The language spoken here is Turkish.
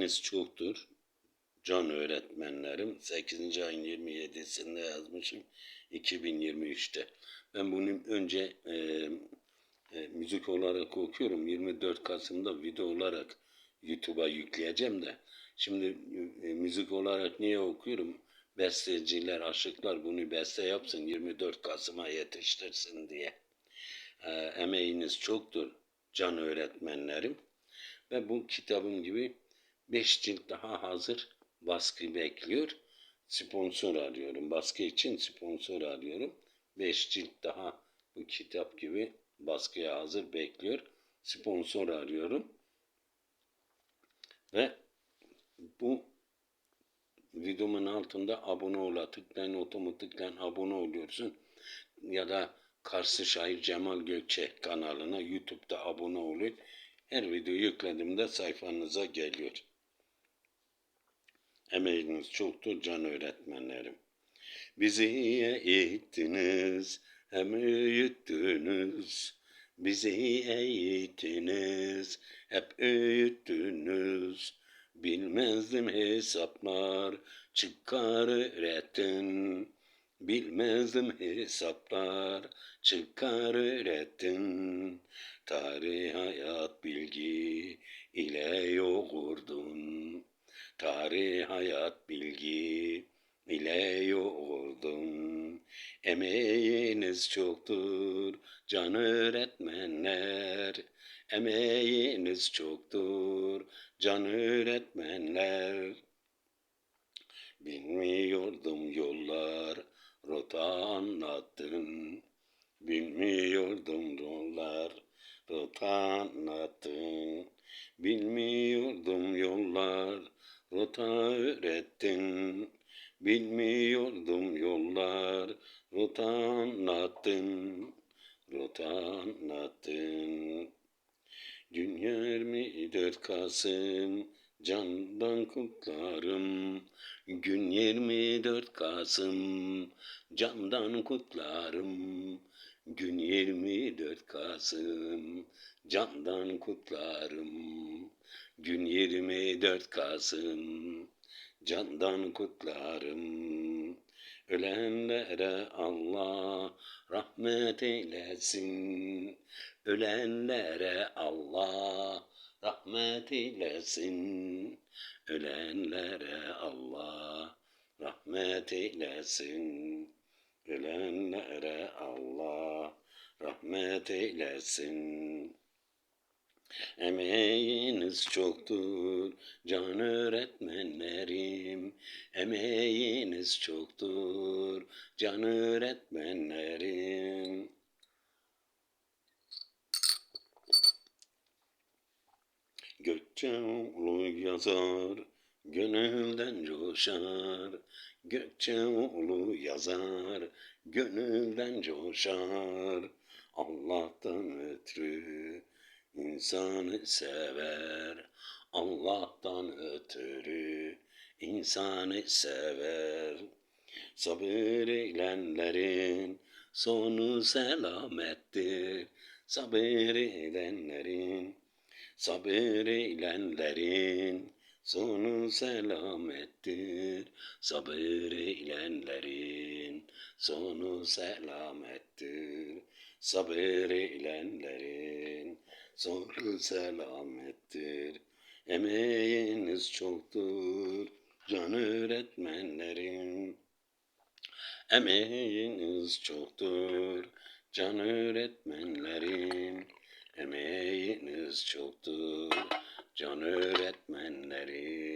Emeğiniz çoktur. Can öğretmenlerim. 8. ayın 27'sinde yazmışım. 2023'te. Ben bunu önce e, e, müzik olarak okuyorum. 24 Kasım'da video olarak YouTube'a yükleyeceğim de. Şimdi e, müzik olarak niye okuyorum? Besteciler, aşıklar bunu beste yapsın 24 Kasım'a yetiştirsin diye. E, emeğiniz çoktur can öğretmenlerim. Ve bu kitabım gibi 5 cilt daha hazır baskı bekliyor. Sponsor arıyorum. Baskı için sponsor arıyorum. 5 cilt daha bu kitap gibi baskıya hazır bekliyor. Sponsor arıyorum. Ve bu videomun altında abone ola tıklayın otomatikten abone oluyorsun. Ya da Kars'ı Şair Cemal Gökçe kanalına YouTube'da abone olun. Her video yüklediğimde sayfanıza geliyor. Emeğiniz çoktur can öğretmenlerim. Bizi eğittiniz, hem öğüttünüz. Bizi eğittiniz, hep öğüttünüz. Bilmezdim hesaplar, çıkar öğrettin. Bilmezdim hesaplar, çıkar öğrettin. Tarih hayat bilgi ile yoğurdun. Tarih hayat bilgi ile yoğurdun. Emeğiniz çoktur can öğretmenler. Emeğiniz çoktur can öğretmenler. Bilmiyordum yollar rota anlattın. Bilmiyordum yollar rota anlattın. Bilmiyordum yollar rota öğrettin. Bilmiyordum yollar rota anlattın. Rota anlattın. Gün 24 Kasım candan kutlarım. Gün 24 Kasım candan kutlarım. Gün 24 Kasım candan kutlarım. Gün 24 Kasım candan kutlarım. Ölenlere Allah rahmet eylesin. Ölenlere Allah rahmet eylesin. Ölenlere Allah rahmet eylesin. Ölenlere Allah rahmet eylesin. Emeğiniz çoktur can öğretmenlerim. Emeğiniz çoktur can öğretmenlerim. Gökçeoğlu yazar, gönülden coşar. Gökçeoğlu yazar, gönülden coşar. Allah'tan ötürü insanı sever. Allah'tan ötürü insanı sever. Sabır eylenlerin sonu selamettir. Sabır eylenlerin, sabır eylenlerin sonu selamettir. Sabır eylenlerin sonu selamettir. Sabır eylenlerin sonu selamettir. Emeğiniz çoktur can öğretmenlerim. Emeğiniz çoktur can öğretmenlerim. Emeğiniz çoktur can öğretmenlerim.